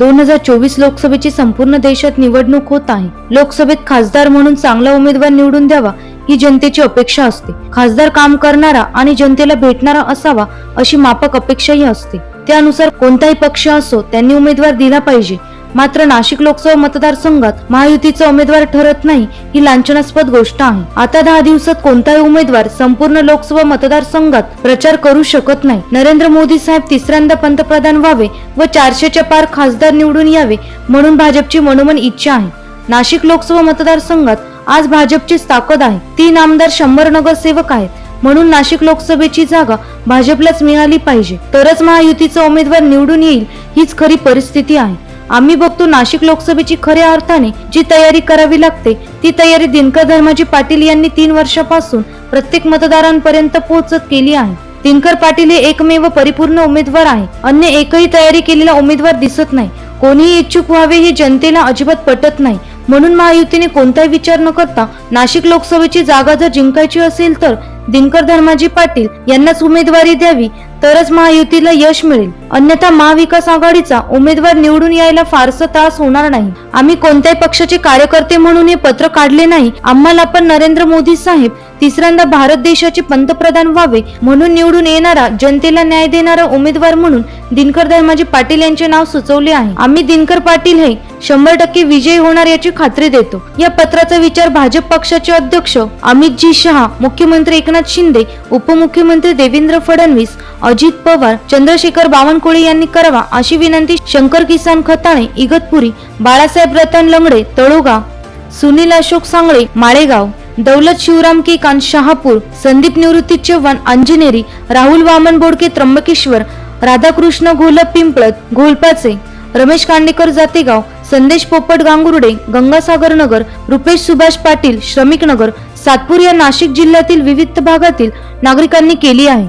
दोन हजार चोवीस लोकसभेची संपूर्ण देशात निवडणूक होत आहे. लोकसभेत खासदार म्हणून चांगला उमेदवार निवडून द्यावा ही जनतेची अपेक्षा असते. खासदार काम करणारा आणि जनतेला भेटणारा असावा अशी मापक अपेक्षाही असते. त्यानुसार कोणताही पक्ष असो त्यांनी उमेदवार दिला पाहिजे. मात्र नाशिक लोकसभा मतदारसंघात महायुतीचा उमेदवार ठरत नाही ही लांछनास्पद गोष्ट आहे. आता दहा दिवसात कोणताही उमेदवार संपूर्ण लोकसभा मतदारसंघात प्रचार करू शकत नाही. नरेंद्र मोदी साहेब तिसऱ्यांदा पंतप्रधान व्हावे व चारशेच्या पार खासदार निवडून यावे म्हणून भाजपची मनोमन इच्छा आहे. नाशिक लोकसभा मतदारसंघात आज भाजपचीच ताकद आहे. तीन आमदार शंभर नगरसेवक आहेत. म्हणून नाशिक लोकसभेची जागा भाजपलाच मिळाली पाहिजे. तरच महायुतीचा उमेदवार निवडून येईल हीच खरी परिस्थिती आहे. आम्ही बघतो नाशिक लोकसभेची खऱ्या अर्थाने जी तयारी करावी लागते ती तयारी दिनकर धर्माजी पाटील यांनी तीन वर्षापासून प्रत्येक मतदारांपर्यंत पोहोचत केली आहे. दिनकर पाटील हे एकमेव परिपूर्ण उमेदवार आहे. अन्य एकही तयारी केलेला उमेदवार दिसत नाही. कोणीही इच्छुक व्हावे हे जनतेला अजिबात पटत नाही. म्हणून महायुतीने कोणताही विचार न करता नाशिक लोकसभेची जागा जर जिंकायची असेल तर दिनकर धर्माजी पाटील यांनाच उमेदवारी द्यावी तरच महायुतीला यश मिळेल. अन्यथा महाविकास आघाडीचा उमेदवार निवडून यायला फारसा त्रास होणार नाही. आम्ही कोणत्याही पक्षाचे कार्यकर्ते म्हणून हे पत्र काढले नाही. आम्हाला पण नरेंद्र मोदी साहेब तिसऱ्यांदा भारत देशाचे पंतप्रधान व्हावे म्हणून निवडून येणारा जनतेला न्याय देणारा उमेदवार म्हणून दिनकर धर्माजी पाटील यांचे नाव सुचवले आहे. आम्ही दिनकर पाटील हे शंभर टक्के विजयी होणार याची खात्री देतो. या पत्राचा विचार भाजप पक्षाचे अध्यक्ष अमितजी शहा मुख्यमंत्री एकनाथ शिंदे उपमुख्यमंत्री देवेंद्र फडणवीस अजित पवार चंद्रशेखर बावनकुळे यांनी करावा अशी विनंती शंकर किसान खताणे इगतपुरी बाळासाहेब रतन लंगडे तळोगा सुनील अशोक सांगळे माळेगाव. दौलत शिवराम केकांत शहापूर संदीप निवृत्ती चव्हाण अंजनेरी राहुल वामन बोडके त्र्यंबकेश्वर राधाकृष्ण घोलप पिंपळत घोलपाचे रमेश कांडेकर जातेगाव संदेश पोपट गांगुर्डे गंगासागर नगर रुपेश सुभाष पाटील श्रमिक नगर सातपूर या नाशिक जिल्ह्यातील विविध भागातील नागरिकांनी केली आहे.